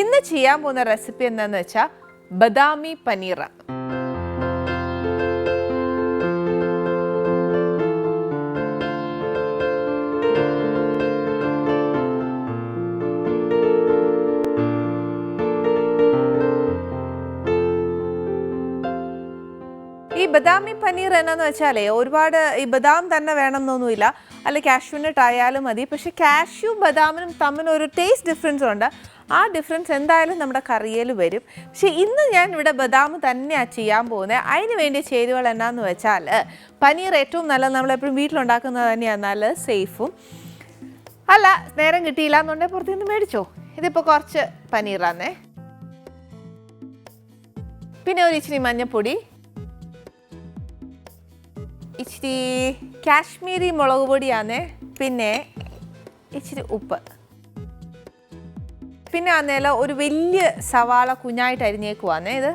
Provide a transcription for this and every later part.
ഇന്ന് ചെയ്യാൻ പോകുന്ന റെസിപ്പി എന്താണെന്ന് വെച്ചാൽ ബദാമി പനീറ ഈ ബദാമി പനീർ എന്നാന്ന് വെച്ചാലേ ഒരുപാട് ഈ ബദാം തന്നെ വേണമെന്നൊന്നുമില്ല. അല്ല കാഷ്യൂനട്ട് മതി. പക്ഷെ കാഷ്യൂ ബദാമിനും തമ്മിൽ ഒരു ടേസ്റ്റ് ഡിഫറൻസ് ഉണ്ട്. ആ ഡിഫറൻസ് എന്തായാലും നമ്മുടെ കറിയിൽ വരും. പക്ഷേ ഇന്ന് ഞാൻ ഇവിടെ ബദാം തന്നെയാണ് ചെയ്യാൻ പോകുന്നത് അതിന് വേണ്ടി ചേരുവകൾ എന്നാന്ന് വെച്ചാൽ പനീർ ഏറ്റവും നല്ലത് നമ്മളെപ്പോഴും വീട്ടിലുണ്ടാക്കുന്നത് തന്നെയാണ് നല്ലത് സേഫും. അല്ല നേരം കിട്ടിയില്ല എന്നുണ്ടെങ്കിൽ പുറത്തു നിന്ന് മേടിച്ചോ. ഇതിപ്പോൾ കുറച്ച് പനീറാന്നേ. പിന്നെ ഒരു ഇച്ചിരി മഞ്ഞപ്പൊടി. ഇച്ചിരി കാശ്മീരി മുളക് പൊടിയാന്നേ. പിന്നെ ഇച്ചിരി ഉപ്പ്. പിന്നെ അന്നേല ഒരു വലിയ സവാള കുഞ്ഞായിട്ട് അരിഞ്ഞേക്കുവാന്നേ ഇത്.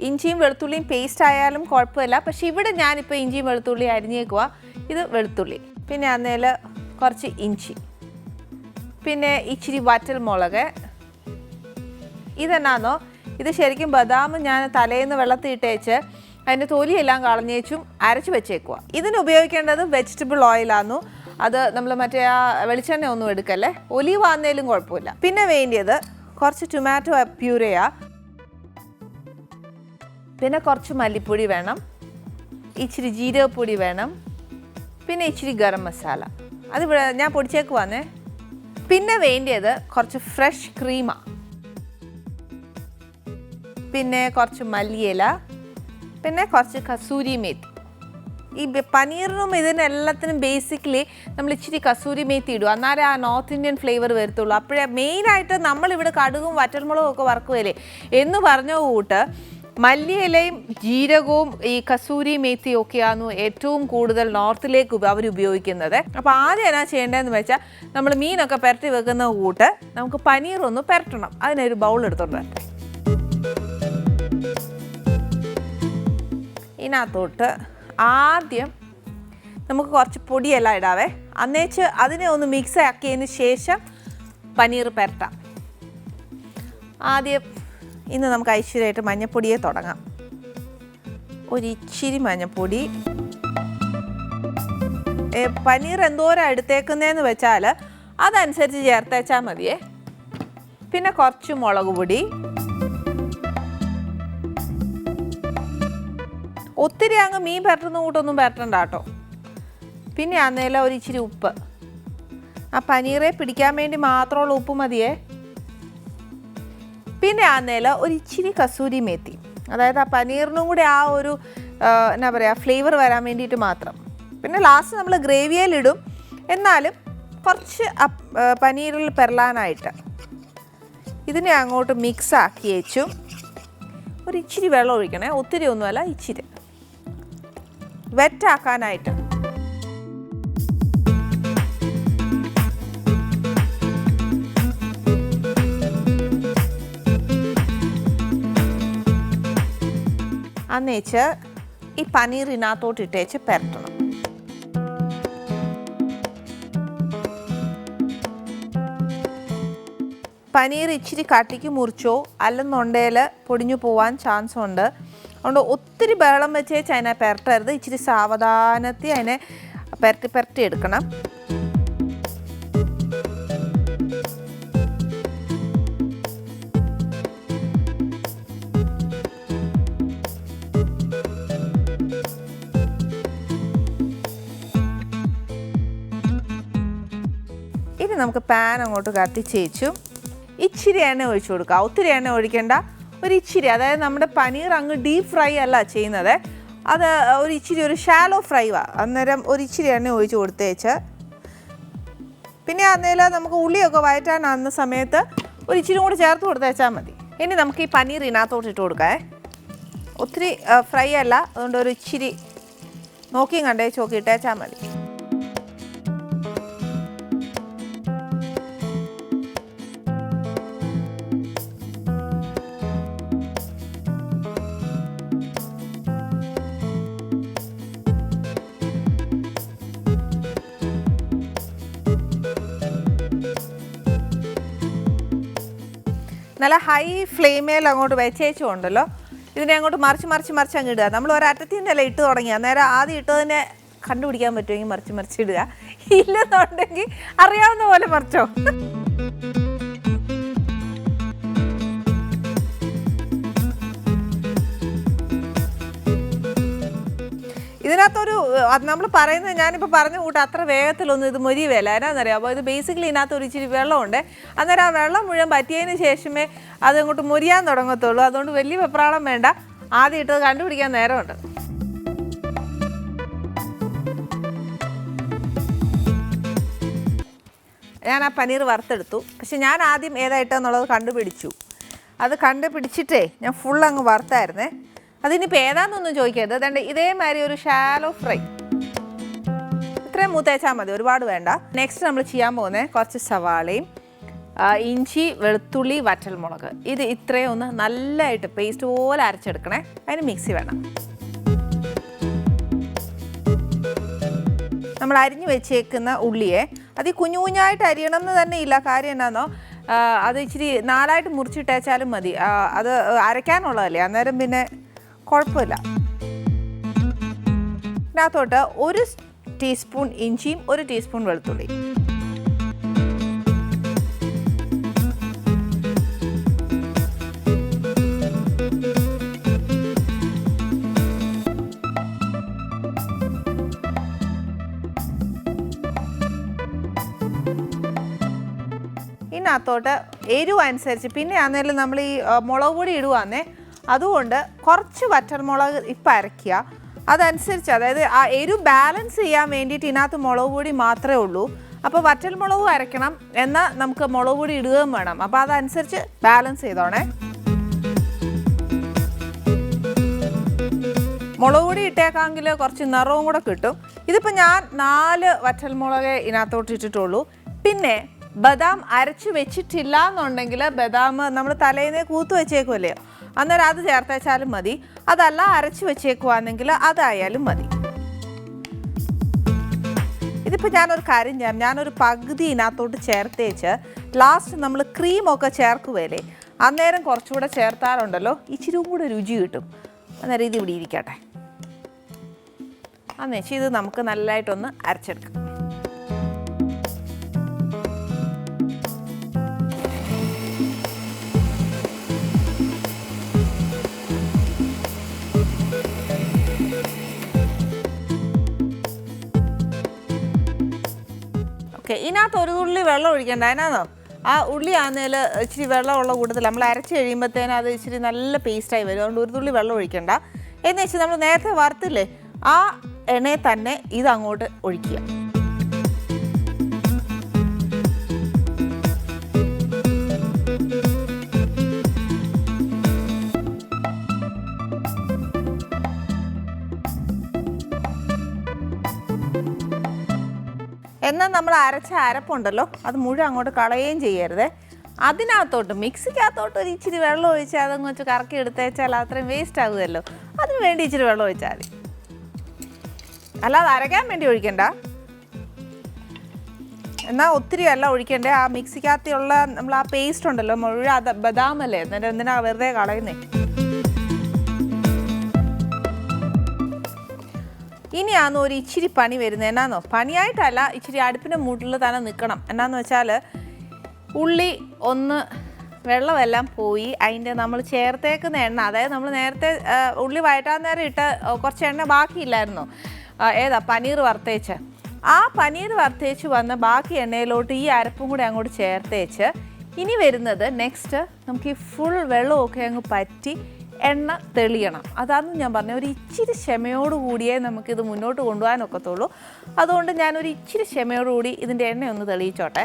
ഇഞ്ചിയും വെളുത്തുള്ളിയും പേസ്റ്റ് ആയാലും കുഴപ്പമില്ല. പക്ഷെ ഇവിടെ ഞാനിപ്പോൾ ഇഞ്ചിയും വെളുത്തുള്ളി അരിഞ്ഞേക്കുക ഇത് വെളുത്തുള്ളി. പിന്നെ അന്നേല കുറച്ച് ഇഞ്ചി. പിന്നെ ഇച്ചിരി വറ്റൽ മുളക് ഇതെന്നാന്നോ? ഇത് ശരിക്കും ബദാം ഞാൻ തലേന്ന് വെള്ളത്തിയിട്ടേച്ച് അതിന്റെ തൊലിയെല്ലാം കളഞ്ഞേച്ചും അരച്ച് വെച്ചേക്കുക ഇതിന് ഉപയോഗിക്കേണ്ടത് വെജിറ്റബിൾ ഓയിലാന്നു അത് നമ്മൾ മറ്റേ ആ വെളിച്ചെണ്ണ ഒന്നും എടുക്കല്ലേ? ഒലിവ് ആന്നേലും കുഴപ്പമില്ല. പിന്നെ വേണ്ടിയത് കുറച്ച് ടൊമാറ്റോ പ്യൂരയാ പിന്നെ കുറച്ച് മല്ലിപ്പൊടി വേണം. ഇച്ചിരി ജീരകപ്പൊടി വേണം. പിന്നെ ഇച്ചിരി ഗരം മസാല. അതിവിടെ ഞാൻ പൊടിച്ചേക്കുവാന്നേ പിന്നെ വേണ്ടിയത് കുറച്ച് ഫ്രഷ് ക്രീമാ പിന്നെ കുറച്ച് മല്ലിയില. പിന്നെ കുറച്ച് കസൂരി മേത്തി. ഈ പനീറിനും ഇതിനെല്ലാത്തിനും ബേസിക്കലി നമ്മൾ ഇച്ചിരി കസൂരി മേത്തി ഇടും. എന്നാലേ ആ നോർത്ത് ഇന്ത്യൻ ഫ്ലേവർ വരത്തുള്ളൂ. അപ്പോഴേ മെയിനായിട്ട് നമ്മളിവിടെ കടുകും വറ്റൽമുളകും ഒക്കെ വറക്കുമല്ലേ എന്ന് പറഞ്ഞ കൂട്ട് മല്ലിയിലയും ജീരകവും ഈ കസൂരി മേത്തിയും ഒക്കെയാണ് ഏറ്റവും കൂടുതൽ നോർത്തിലേക്ക് അവർ ഉപയോഗിക്കുന്നത്. അപ്പോൾ ആദ്യം എന്നാ ചെയ്യേണ്ടതെന്ന് വെച്ചാൽ നമ്മൾ മീനൊക്കെ പുരട്ടി വെക്കുന്ന കൂട്ട് നമുക്ക് പനീറൊന്ന് പുരട്ടണം. അതിനൊരു ബൗൾ എടുത്തോണ്ട് ഇതിനകത്തോട്ട് ആദ്യം നമുക്ക് കുറച്ച് പൊടിയെല്ലാം ഇടാവേ. അന്നേച്ച് അതിനെ ഒന്ന് മിക്സ് ആക്കിയതിന് ശേഷം പനീർ പെരട്ടാം ആദ്യം ഇന്ന് നമുക്ക് ഐശ്വര്യമായിട്ട് മഞ്ഞപ്പൊടിയെ തുടങ്ങാം. ഒരിച്ചിരി മഞ്ഞപ്പൊടി. പനീർ എന്തോരം എടുത്തേക്കുന്നതെന്ന് വെച്ചാൽ അതനുസരിച്ച് ചേർത്തേച്ചാൽ മതിയേ. പിന്നെ കുറച്ച് മുളക് പൊടി. ഒത്തിരി അങ്ങ് മീൻ പരട്ടുന്ന കൂട്ടൊന്നും പരട്ടണ്ട കേട്ടോ. പിന്നെ അന്നേല ഒരു ഇച്ചിരി ഉപ്പ്. ആ പനീറെ പിടിക്കാൻ വേണ്ടി മാത്രമുള്ള ഉപ്പ് മതിയേ. പിന്നെ അന്നേല ഒരു ഇച്ചിരി കസൂരി മേത്തി. അതായത് ആ പനീറിനും കൂടി ആ ഒരു എന്നാ പറയുക ഫ്ലേവർ വരാൻ വേണ്ടിയിട്ട് മാത്രം. പിന്നെ ലാസ്റ്റ് നമ്മൾ ഗ്രേവിയിലിടും എന്നാലും കുറച്ച് പനീറിൽ പെരളാനായിട്ട് ഇതിനെ അങ്ങോട്ട് മിക്സ് ആക്കി വെച്ചും. ഒരു ഇച്ചിരി വെള്ളം ഒഴിക്കണേ. ഒത്തിരി ഒന്നുമല്ല ഇച്ചിരി. വെറ്റാക്കാനായിട്ട്. അന്നേച്ച് ഈ പനീറിനകത്തോട്ട് ഇട്ടേച്ച് പെരട്ടണം. പനീർ ഇച്ചിരി കട്ടിക്ക് മുറിച്ചോ അല്ലെന്നുണ്ടെങ്കിൽ പൊടിഞ്ഞു പോവാൻ ചാൻസ് ഉണ്ട് അതുകൊണ്ട് ഒത്തിരി ബഹളം വെച്ച് അതിനെ പെരട്ടരുത്. ഇച്ചിരി സാവധാനത്തിൽ അതിനെ പെരട്ടി പെരട്ടി എടുക്കണം. ഇനി നമുക്ക് പാൻ അങ്ങോട്ട് കത്തിച്ചേച്ചു ഇച്ചിരി എണ്ണ ഒഴിച്ചു കൊടുക്കുക ഒത്തിരി എണ്ണ ഒഴിക്കേണ്ട. ഒരു ഇച്ചിരി അതായത് നമ്മുടെ പനീർ അങ്ങ് ഡീപ്പ് ഫ്രൈ അല്ല ചെയ്യുന്നത്. അത് ഒരു ഇച്ചിരി ഒരു ഷാലോ ഫ്രൈ വാ. അന്നേരം ഒരു ഇച്ചിരി എണ്ണ ഒഴിച്ച് കൊടുത്തേച്ച്. പിന്നെ അന്നേരം നമുക്ക് ഉള്ളിയൊക്കെ വയറ്റാനാകുന്ന സമയത്ത് ഒരു ഇച്ചിരി കൂടെ ചേർത്ത് കൊടുത്തേച്ചാൽ മതി. ഇനി നമുക്ക് ഈ പനീർ ഇതിനകത്തോട്ട് ഇട്ട് കൊടുക്കാം ഒത്തിരി ഫ്രൈ അല്ല. അതുകൊണ്ട് ഒരു ഇച്ചിരി നോക്കിയും കണ്ടേച്ച് നോക്കി ഇട്ടേച്ചാൽ മതി. നല്ല ഹൈ ഫ്ലെയിമേൽ അങ്ങോട്ട് വെച്ചേച്ചും ഉണ്ടല്ലോ ഇതിനെ അങ്ങോട്ട് മറിച്ച് മറിച്ച് മറിച്ച് അങ്ങ് ഇടുക. നമ്മൾ ഒരറ്റത്തിൽ നിന്നല്ല ഇട്ട് തുടങ്ങിയ. നേരെ ആദ്യം ഇട്ടതിനെ കണ്ടുപിടിക്കാൻ പറ്റുമെങ്കിൽ മറിച്ച് മറിച്ച് ഇടുക. ഇല്ലെന്നുണ്ടെങ്കിൽ അറിയാവുന്ന പോലെ മറിച്ചോ? ഇതിനകത്തൊരു നമ്മൾ പറയുന്നത് ഞാനിപ്പോൾ പറഞ്ഞ കൂട്ട അത്ര വേഗത്തിലൊന്നും ഇത് മൊരിയുകയല്ല എന്നാന്നറിയാം? അപ്പോൾ ഇത് ബേസിക്കലി ഇതിനകത്ത് ഒരു ഇച്ചിരി വെള്ളമുണ്ട്. അന്നേരം ആ വെള്ളം മുഴുവൻ പറ്റിയതിന് ശേഷമേ അത് അങ്ങോട്ട് മുരിയാൻ തുടങ്ങത്തുള്ളൂ. അതുകൊണ്ട് വലിയ വെപ്രാളം വേണ്ട. ആദ്യം ഇട്ടത് കണ്ടുപിടിക്കാൻ നേരമുണ്ട്. ഞാൻ ആ പനീർ വറുത്തെടുത്തു. പക്ഷെ ഞാൻ ആദ്യം ഏതായിട്ടെന്നുള്ളത് കണ്ടുപിടിച്ചു. അത് കണ്ടുപിടിച്ചിട്ടേ ഞാൻ ഫുൾ അങ്ങ് വറുത്തായിരുന്നേ. അതിനിപ്പോൾ ഏതാണെന്നൊന്നും ചോദിക്കരുത്. അതുകൊണ്ട് ഇതേമാതിരി ഒരു ഷാലോ ഫ്രൈ ഇത്രയും മൂത്തേച്ചാൽ മതി ഒരുപാട് വേണ്ട. നെക്സ്റ്റ് നമ്മൾ ചെയ്യാൻ പോകുന്നത് കുറച്ച് സവാളയും ഇഞ്ചി വെളുത്തുള്ളി വറ്റൽമുളക്. ഇത് ഇത്രയും ഒന്ന് നല്ലതായിട്ട് പേസ്റ്റ് പോലെ അരച്ചെടുക്കണേ. അതിന് മിക്സി വേണം. നമ്മൾ അരിഞ്ഞു വെച്ചേക്കുന്ന ഉള്ളിയെ അത് കുഞ്ഞു കുഞ്ഞായിട്ട് അരിയണം എന്ന് തന്നെ ഇല്ല. കാര്യം എന്നാന്നോ? അത് ഇച്ചിരി നാലായിട്ട് മുറിച്ചിട്ടേച്ചാലും മതി. അത് അരയ്ക്കാനുള്ളതല്ലേ? അന്നേരം പിന്നെ കുഴപ്പമില്ല. ഇതിനകത്തോട്ട് ഒരു ടീസ്പൂൺ ഇഞ്ചിയും ഒരു ടീസ്പൂൺ വെളുത്തുള്ളി ഇതിനകത്തോട്ട് എരിവ് അനുസരിച്ച് പിന്നെ ആണെങ്കിലും നമ്മൾ ഈ മുളക് പൊടി ഇടുവാന്നേ. അതുകൊണ്ട് കുറച്ച് വറ്റൽമുളക് ഇപ്പം അരയ്ക്കുക. അതനുസരിച്ച് അതായത് ആ എരിവ് ബാലൻസ് ചെയ്യാൻ വേണ്ടിയിട്ട് ഇതിനകത്ത് മുളക് പൊടി മാത്രമേ ഉള്ളൂ. അപ്പോൾ വറ്റൽമുളകും അരയ്ക്കണം എന്നാൽ നമുക്ക് മുളക് പൊടി ഇടുകയും വേണം. അപ്പോൾ അതനുസരിച്ച് ബാലൻസ് ചെയ്തോണേ. മുളക് പൊടി ഇട്ടേക്കാമെങ്കിൽ കുറച്ച് നിറവും കൂടെ കിട്ടും. ഇതിപ്പോൾ ഞാൻ നാല് വറ്റൽമുളക് ഇതിനകത്തോട്ട് ഇട്ടിട്ടുള്ളൂ. പിന്നെ ബദാം അരച്ച് വെച്ചിട്ടില്ല എന്നുണ്ടെങ്കിൽ ബദാം നമ്മൾ തലേന്ന് കൂത്ത് വെച്ചേക്കുമല്ലേ അന്നേരം അത് ചേർത്തേച്ചാലും മതി. അതല്ല അരച്ച് വെച്ചേക്കുവാണെങ്കിൽ അതായാലും മതി. ഇതിപ്പോൾ ഞാനൊരു കാര്യം ചെയ്യാം. ഞാനൊരു പകുതി ഇതിനകത്തോട്ട് ചേർത്തേച്ച് ലാസ്റ്റ് നമ്മൾ ക്രീമൊക്കെ ചേർക്കുവല്ലേ അന്നേരം കുറച്ചുകൂടെ ചേർത്താറുണ്ടല്ലോ ഇച്ചിരി കൂടെ രുചി കിട്ടും. അന്നേരം ഇത് ഇവിടെ ഇരിക്കട്ടെ. അന്നേച്ചി ഇത് നമുക്ക് നല്ലതായിട്ടൊന്ന് അരച്ചെടുക്കാം. ഓക്കെ. ഇതിനകത്ത് ഒരു തുള്ളി വെള്ളം ഒഴിക്കണ്ട. അതിനകത്തോ? ആ ഉള്ളി ആകുന്നതിൽ ഇച്ചിരി വെള്ളമുള്ള കൂടുതൽ നമ്മൾ അരച്ച് കഴിയുമ്പോഴത്തേനും അത് ഇച്ചിരി നല്ല പേസ്റ്റായി വരും. അതുകൊണ്ട് ഒരു തുള്ളി വെള്ളം ഒഴിക്കണ്ട. എന്ന് വെച്ചാൽ നമ്മൾ നേരത്തെ വറുത്തില്ലേ ആ എണ്ണയെ തന്നെ ഇത് അങ്ങോട്ട് ഒഴിക്കുക. എന്നാൽ നമ്മൾ അരച്ച അരപ്പുണ്ടല്ലോ അത് മുഴുവൻ അങ്ങോട്ട് കളയുകയും ചെയ്യരുത്. അതിനകത്തോട്ട് മിക്സിക്കകത്തോട്ട് ഒരു ഇച്ചിരി വെള്ളം ഒഴിച്ച് അതങ്ങ് വെച്ച് കറക്കി എടുത്തേച്ചാൽ അത്രയും വേസ്റ്റ് ആകുമല്ലോ അതിന് വേണ്ടി ഇച്ചിരി വെള്ളം ഒഴിച്ചാൽ മതി. അല്ലാതെ അരയ്ക്കാൻ വേണ്ടി ഒഴിക്കണ്ട. എന്നാൽ ഒത്തിരി അല്ല ഒഴിക്കണ്ടേ. ആ മിക്സിക്കകത്തുള്ള നമ്മൾ ആ പേസ്റ്റ് ഉണ്ടല്ലോ മുഴുവൻ അത് ബദാമല്ലേ എന്നിട്ട് എന്തിനാ വെറുതെ കളയുന്നേ? ഇനിയാന്ന് ഒരു ഇച്ചിരി പണി വരുന്നത്? എന്നാന്നോ? പണിയായിട്ടല്ല ഇച്ചിരി അടുപ്പിന്റെ മൂട്ടിൽ തന്നെ നിൽക്കണം. എന്നാന്ന് വെച്ചാൽ ഉള്ളി ഒന്ന് വെള്ളമെല്ലാം പോയി അതിന്റെ നമ്മൾ ചേർത്തേക്കുന്ന എണ്ണ അതായത് നമ്മൾ നേരത്തെ ഉള്ളി വഴറ്റാൻ നേരം ഇട്ട കുറച്ച് എണ്ണ ബാക്കിയില്ലായിരുന്നു. ഏതാ? പനീർ വറുത്തേച്ച്. ആ പനീർ വറുത്തേച്ച് വന്ന ബാക്കി എണ്ണയിലോട്ട് ഈ അരപ്പും കൂടി അങ്ങോട്ട് ചേർത്തേച്ച് ഇനി വരുന്നത് നെക്സ്റ്റ് നമുക്ക് ഈ ഫുൾ വെള്ളമൊക്കെ അങ്ങ് പറ്റി എണ്ണ തെളിയണം. അതാണ് ഞാൻ പറഞ്ഞ ഒരു ഇച്ചിരി ക്ഷമയോട് കൂടിയേ നമുക്കിത് മുന്നോട്ട് കൊണ്ടുപോകാനൊക്കത്തുള്ളൂ അതുകൊണ്ട് ഞാനൊരു ഇച്ചിരി ക്ഷമയോടുകൂടി ഇതിന്റെ എണ്ണ ഒന്ന് തെളിയിച്ചോട്ടെ.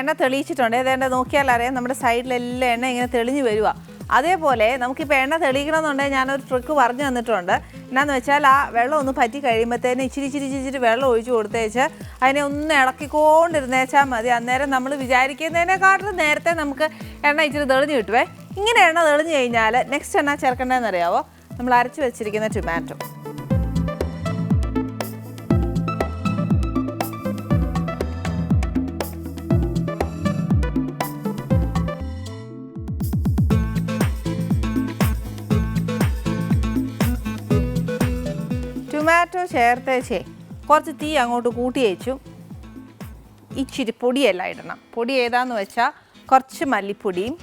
എണ്ണ തെളിയിച്ചിട്ടുണ്ട്. ഏതാണ്ട് നോക്കിയാൽ അറിയാം. നമ്മുടെ സൈഡിലെല്ലാം എണ്ണ ഇങ്ങനെ തെളിഞ്ഞു വരിക അതേപോലെ നമുക്കിപ്പോൾ എണ്ണ തെളിയിക്കണമെന്നുണ്ടെങ്കിൽ ഞാനൊരു ട്രിക്ക് പറഞ്ഞു തന്നിട്ടുണ്ട്. എന്നാന്ന് വെച്ചാൽ ആ വെള്ളം ഒന്ന് പറ്റി കഴിയുമ്പോഴത്തേന് ഇച്ചിരി ഇച്ചിരി ഇച്ചിരി വെള്ളം ഒഴിച്ചു കൊടുത്തേച്ച് അതിനെ ഒന്ന് ഇളക്കിക്കൊണ്ടിരുന്നേച്ചാൽ മതി. അന്നേരം നമ്മൾ വിചാരിക്കുന്നതിനെക്കാട്ടിലും നേരത്തെ നമുക്ക് എണ്ണ ഇച്ചിരി തെളിഞ്ഞു കിട്ടുവേ. ഇങ്ങനെ എണ്ണ തെളിഞ്ഞു കഴിഞ്ഞാൽ നെക്സ്റ്റ് എണ്ണ ചേർക്കേണ്ടതെന്ന് അറിയാവോ നമ്മൾ അരച്ച് വെച്ചിരിക്കുന്ന ടൊമാറ്റോ ചേർത്തേച്ചേ കുറച്ച് തീ അങ്ങോട്ട് കൂട്ടി വെച്ചു. ഇച്ചിരി പൊടിയെല്ലാം ഇടണം. പൊടി ഏതാന്ന് വെച്ചാൽ കുറച്ച് മല്ലിപ്പൊടിയും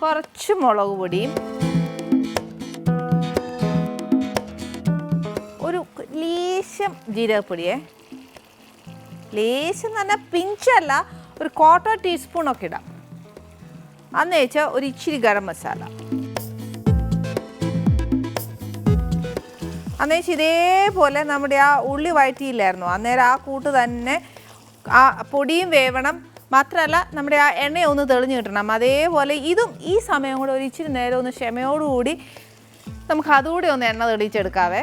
കുറച്ച് മുളക് പൊടിയും ഒരു ലേശം ജീരകപ്പൊടിയേ. ലേശം പറഞ്ഞാൽ പിഞ്ചല്ല ഒരു ക്വാർട്ടർ ടീസ്പൂണൊക്കെ ഇടാം. അന്ന് വെച്ചാൽ ഒരു ഇച്ചിരി ഗരം മസാല. അന്നേരം ഇതേപോലെ നമ്മുടെ ആ ഉള്ളി വഴറ്റിയില്ലായിരുന്നു. അന്നേരം ആ കൂട്ട് തന്നെ ആ പൊടിയും വേവണം. മാത്രമല്ല നമ്മുടെ ആ എണ്ണ ഒന്ന് തെളിഞ്ഞ് കിട്ടണം. അതേപോലെ ഇതും ഈ സമയം കൂടെ ഒരു ഇച്ചിരി നേരം ഒന്ന് ക്ഷമയോടുകൂടി നമുക്ക് അതുകൂടി ഒന്ന് എണ്ണ തെളിയിച്ചെടുക്കാവേ.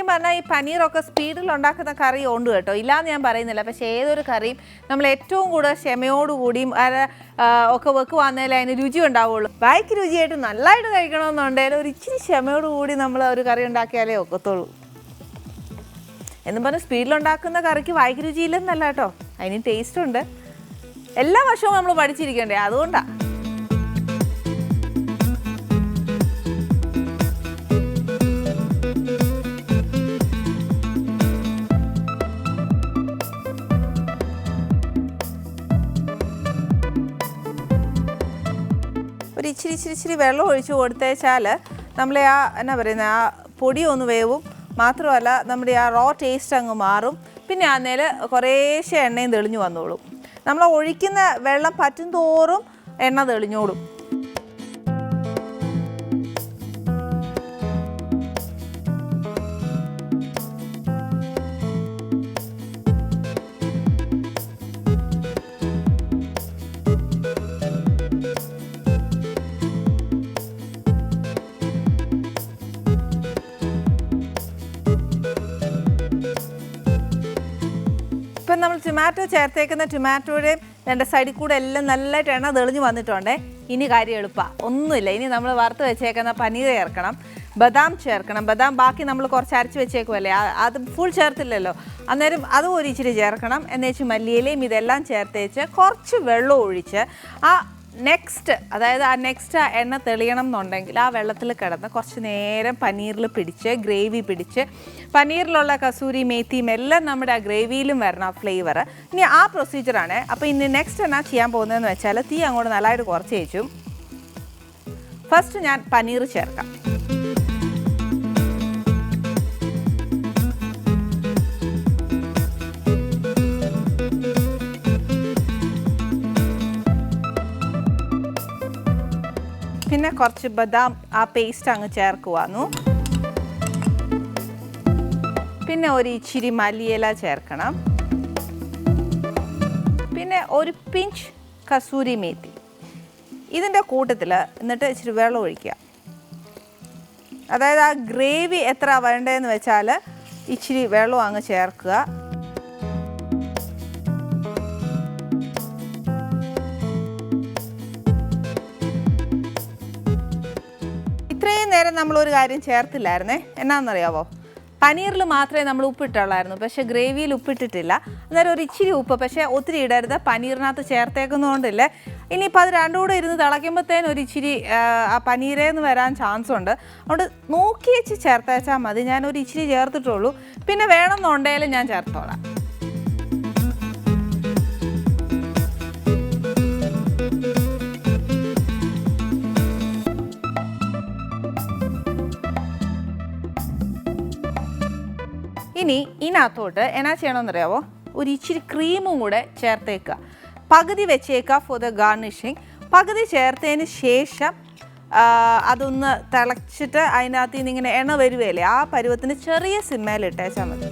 ശരിക്കും പറഞ്ഞാൽ ഈ പനീറൊക്കെ സ്പീഡിൽ ഉണ്ടാക്കുന്ന കറി ഉണ്ട് കേട്ടോ. ഇല്ലാന്ന് ഞാൻ പറയുന്നില്ല. പക്ഷേ ഏതൊരു കറിയും നമ്മൾ ഏറ്റവും കൂടുതൽ ക്ഷമയോടുകൂടിയും ഒക്കെ വെക്കുവാന്നേലും അതിന് രുചി ഉണ്ടാവുള്ളൂ. ബാക്കി രുചിയായിട്ട് നല്ലതായിട്ട് കഴിക്കണമെന്നുണ്ടെങ്കിൽ ഒരു ഇച്ചിരി ക്ഷമയോടുകൂടി നമ്മൾ ഒരു കറി ഉണ്ടാക്കിയാലേ ഒക്കത്തുള്ളൂ. എന്നും പറഞ്ഞ് സ്പീഡിലുണ്ടാക്കുന്ന കറിക്ക് വായിക്ക് രുചിയില്ലെന്നല്ല കേട്ടോ. അതിന് ടേസ്റ്റ് ഉണ്ട്. എല്ലാ വർഷവും നമ്മൾ പഠിച്ചിരിക്കണ്ടേ? അതുകൊണ്ടാണ് ഇച്ചിരി ഇച്ചിരി ഇച്ചിരി വെള്ളം ഒഴിച്ച് കൊടുത്തേച്ചാൽ നമ്മളെ ആ എന്നാ പറയുന്നത് ആ പൊടി ഒന്ന് വേവും. മാത്രമല്ല നമ്മുടെ ആ റോ ടേസ്റ്റ് അങ്ങ് മാറും. പിന്നെ ആ നേരെ കുറേശ്ശെ എണ്ണയും തെളിഞ്ഞു വന്നോളും. നമ്മൾ ഒഴിക്കുന്ന വെള്ളം പറ്റും തോറും എണ്ണ തെളിഞ്ഞോളും. ടൊമാറ്റോ ചേർത്തേക്കുന്ന ടൊമാറ്റോയുടെയും രണ്ട് സൈഡിൽ കൂടെ എല്ലാം നല്ലതായിട്ട് എണ്ണ തെളിഞ്ഞ് വന്നിട്ടുണ്ട്. ഇനി കാര്യം എളുപ്പമാണ് ഒന്നുമില്ല. ഇനി നമ്മൾ വറുത്ത് വെച്ചേക്കുന്ന പനീർ ചേർക്കണം. ബദാം ചേർക്കണം. ബദാം ബാക്കി നമ്മൾ കുറച്ച് അരച്ച് വെച്ചേക്കുമല്ലേ അത് ഫുൾ ചേർത്തില്ലല്ലോ. അന്നേരം അതും ഒരു ഇച്ചിരി ചേർക്കണം എന്നുവെച്ച് മല്ലിയിലയും ഇതെല്ലാം ചേർത്തേച്ച് കുറച്ച് വെള്ളം ഒഴിച്ച് ആ നെക്സ്റ്റ് അതായത് ആ നെക്സ്റ്റ് ആ എണ്ണ തെളിയണം എന്നുണ്ടെങ്കിൽ ആ വെള്ളത്തിൽ കിടന്ന് കുറച്ച് നേരം പനീറിൽ പിടിച്ച് ഗ്രേവി പിടിച്ച് പനീറിലുള്ള കസൂരി മേത്തിയും എല്ലാം നമ്മുടെ ആ ഗ്രേവിയിലും വരണം ആ ഫ്ലേവർ ഇനി ആ പ്രൊസീജിയറാണ് അപ്പോൾ ഇനി നെക്സ്റ്റ് എന്നാ ചെയ്യാൻ പോകുന്നതെന്ന് വെച്ചാൽ തീ അങ്ങോട്ട് നല്ലതായിട്ട് കുറച്ച് വെച്ചു ഫസ്റ്റ് ഞാൻ പനീർ ചേർക്കാം. കുറച്ച് ബദാം ആ പേസ്റ്റ് അങ്ങ് ചേർക്കുവാന്നു. പിന്നെ ഒരു ഇച്ചിരി മല്ലിയില ചേർക്കണം. പിന്നെ ഒരു പിഞ്ച് കസൂരി മേത്തി. ഇതിന്റെ കൂട്ടത്തിൽ എന്നിട്ട് ഇച്ചിരി വെള്ളം ഒഴിക്കുക. അതായത് ആ ഗ്രേവി എത്ര വേണ്ടതെന്ന് വെച്ചാൽ ഇച്ചിരി വെള്ളം അങ്ങ് ചേർക്കുക. ഒരു കാര്യം ചേർത്തില്ലായിരുന്നേ. എന്നാണെന്നറിയാവോ പനീറിൽ മാത്രമേ നമ്മൾ ഉപ്പിട്ടുള്ളായിരുന്നു. പക്ഷേ ഗ്രേവിയിൽ ഉപ്പിട്ടിട്ടില്ല. അന്നേരം ഒരു ഇച്ചിരി ഉപ്പ്. പക്ഷേ ഒത്തിരി ഇടരുത്. പനീറിനകത്ത് ചേർത്തേക്കുന്നതുകൊണ്ടില്ലേ ഇനിയിപ്പോൾ അത് രണ്ടും കൂടെ ഇരുന്ന് തിളയ്ക്കുമ്പോഴത്തേനും ഒരു ഇച്ചിരി ആ പനീരേന്ന് വരാൻ ചാൻസ് ഉണ്ട് അതുകൊണ്ട് നോക്കി വെച്ച് ചേർത്തേച്ചാൽ മതി. ഞാൻ ഒരു ഇച്ചിരി ചേർത്തിട്ടുള്ളൂ. പിന്നെ വേണമെന്നുണ്ടെങ്കിലും ഞാൻ ചേർത്തോളാം. ഇനി ഇതിനകത്തോട്ട് എന്നാ ചെയ്യണമെന്നറിയാവോ? ഒരു ഇച്ചിരി ക്രീമും കൂടെ ചേർത്തേക്കുക. പകുതി വെച്ചേക്കുക ഫോർ ദ ഗാർണിഷിങ് പകുതി ചേർത്തതിന് ശേഷം അതൊന്ന് തിളച്ചിട്ട് അതിനകത്ത് നിന്ന് ഇങ്ങനെ എണ്ണ വരുവല്ലേ ആ പരുവത്തിന് ചെറിയ സിമ്മയിൽ ഇട്ടേച്ചാൽ മതി.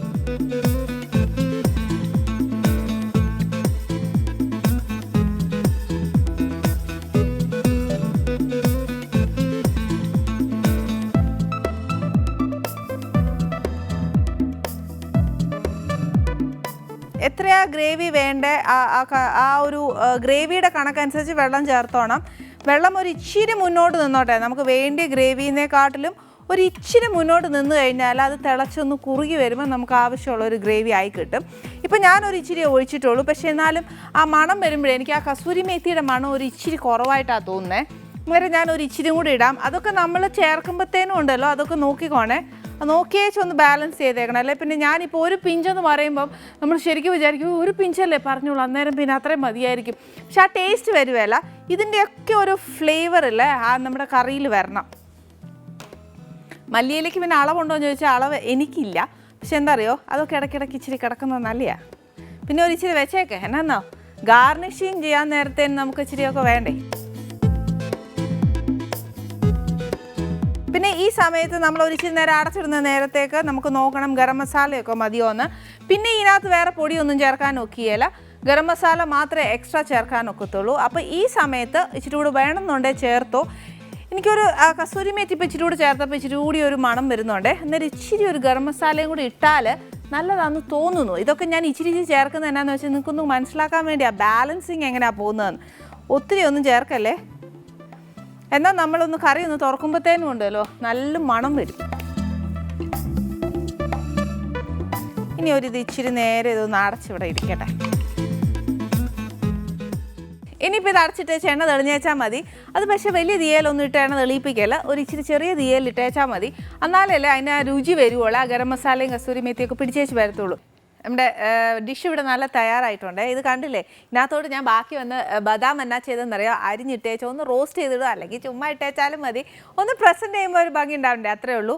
ഗ്രേവി വേണ്ട ആ- ഒരു ഗ്രേവിയുടെ കണക്കനുസരിച്ച് വെള്ളം ചേർത്തോണം. വെള്ളം ഒരു ഇച്ചിരി മുന്നോട്ട് നിന്നോട്ടെ. നമുക്ക് വേണ്ടിയ ഗ്രേവിനെക്കാട്ടിലും ഒരു ഇച്ചിരി മുന്നോട്ട് നിന്ന് കഴിഞ്ഞാൽ അത് തിളച്ചൊന്ന് കുറുകി വരുമ്പോൾ നമുക്ക് ആവശ്യമുള്ള ഒരു ഗ്രേവി ആയി കിട്ടും. ഇപ്പം ഞാനൊരു ഇച്ചിരി ഒഴിച്ചിട്ടുള്ളൂ. പക്ഷേ എന്നാലും ആ മണം വരുമ്പോഴേ എനിക്ക് ആ കസൂരി മേത്തിയുടെ മണം ഒരു ഇച്ചിരി കുറവായിട്ടാണ് തോന്നുന്നത് അങ്ങനെ ഞാൻ ഒരു ഇച്ചിരി കൂടി ഇടാം. അതൊക്കെ നമ്മൾ ചേർക്കുമ്പോഴത്തേനും ഉണ്ടല്ലോ അതൊക്കെ നോക്കിക്കോണേ. നോക്കിയേച്ച് ഒന്ന് ബാലൻസ് ചെയ്തേക്കണം. അല്ലെ? പിന്നെ ഞാനിപ്പോൾ ഒരു പിഞ്ചെന്ന് പറയുമ്പം നമ്മൾ ശരിക്കും വിചാരിക്കും "ഓ, ഒരു പിഞ്ചല്ലേ പറഞ്ഞോളൂ അന്നേരം പിന്നെ അത്രയും മതിയായിരിക്കും. പക്ഷെ ആ ടേസ്റ്റ് വരുവല്ല ഇതിന്റെയൊക്കെ ഒരു ഫ്ലേവർ അല്ലേ? ആ നമ്മുടെ കറിയിൽ വരണം. മല്ലിയിലേക്ക് പിന്നെ അളവുണ്ടോ എന്ന് ചോദിച്ചാൽ അളവ് എനിക്കില്ല. പക്ഷെ എന്താ അറിയോ അതൊക്കെ ഇടയ്ക്കിടയ്ക്ക് ഇച്ചിരി കിടക്കുന്നത് നല്ലയാ. പിന്നെ ഒരു ഇച്ചിരി വെച്ചേക്കെ. എന്നാന്നോ? ഗാർണിഷിങ് ചെയ്യാൻ നേരത്തെ നമുക്ക് ഇച്ചിരിയൊക്കെ വേണ്ടേ? പിന്നെ ഈ സമയത്ത് നമ്മൾ ഒരിച്ചിരി നേരം അടച്ചിടുന്ന നേരത്തേക്ക് നമുക്ക് നോക്കണം ഗരം മസാലയൊക്കെ മതിയോ എന്ന്. പിന്നെ ഇതിനകത്ത് വേറെ പൊടിയൊന്നും ചേർക്കാൻ ഒക്കിയല്ല ഗരം മസാല മാത്രമേ എക്സ്ട്രാ ചേർക്കാൻ ഒക്കത്തുള്ളൂ. അപ്പോൾ ഈ സമയത്ത് ഇച്ചിരി കൂടെ വേണമെന്നുണ്ടെങ്കിൽ ചേർത്തോ. എനിക്കൊരു കസൂരി മേത്തി ഇപ്പോൾ ഇച്ചിരി കൂടി ചേർത്തപ്പോൾ ഇച്ചിരി കൂടി ഒരു മണം വരുന്നുണ്ട്. എന്നാൽ ഇച്ചിരി ഒരു ഗരം മസാലയും കൂടി ഇട്ടാൽ നല്ലതാണെന്ന് തോന്നുന്നു. ഇതൊക്കെ ഞാൻ ഇച്ചിരി ഇച്ചിരി ചേർക്കുന്നത് എന്നാന്ന് വെച്ചാൽ നിങ്ങൾക്കൊന്ന് മനസ്സിലാക്കാൻ വേണ്ടിയാണ് ബാലൻസിങ് എങ്ങനെയാണ് പോകുന്നതെന്ന്. ഒത്തിരി ഒന്നും ചേർക്കല്ലേ? എന്നാൽ നമ്മളൊന്ന് കറി ഒന്ന് തുറക്കുമ്പോഴത്തേനും ഉണ്ടല്ലോ. നല്ല മണം വരും. ഇനി ഒരു ഇച്ചിരി നേരെ ഇതൊന്ന് അടച്ചിവിടെ ഇരിക്കട്ടെ. ഇനിയിപ്പോൾ ഇത് അടച്ചിട്ട് എണ്ണ തെളിഞ്ഞേച്ചാൽ മതി. അത് പക്ഷേ വലിയ തീയലൊന്നും ഇട്ട് എണ്ണ തെളിയിപ്പിക്കല്ല. ഒരു ഇച്ചിരി ചെറിയ തീയൽ ഇട്ടേച്ചാൽ മതി. എന്നാലല്ലേ അതിന് രുചി വരുവുള്ളൂ. ആ ഗരം മസാലയും കസൂരി മേത്തിയൊക്കെ പിടിച്ചേച്ച് വരത്തുള്ളൂ. നമ്മുടെ ഡിഷ് ഇവിടെ നല്ല തയ്യാറായിട്ടുണ്ട്. ഇത് കണ്ടില്ലേ? ഇതിനകത്തോട് ഞാൻ ബാക്കി വന്ന് ബദാം എന്നാ ചെയ്തെന്നറിയോ അരിഞ്ഞിട്ടേച്ചോ ഒന്ന് റോസ്റ്റ് ചെയ്തിടുക. അല്ലെങ്കിൽ ചുമ്മാ ഇട്ടേച്ചാലും മതി. ഒന്ന് പ്രസന്റ് ചെയ്യുമ്പോൾ ഒരു ഭംഗി ഉണ്ടാവണ്ടേ അത്രേ ഉള്ളൂ.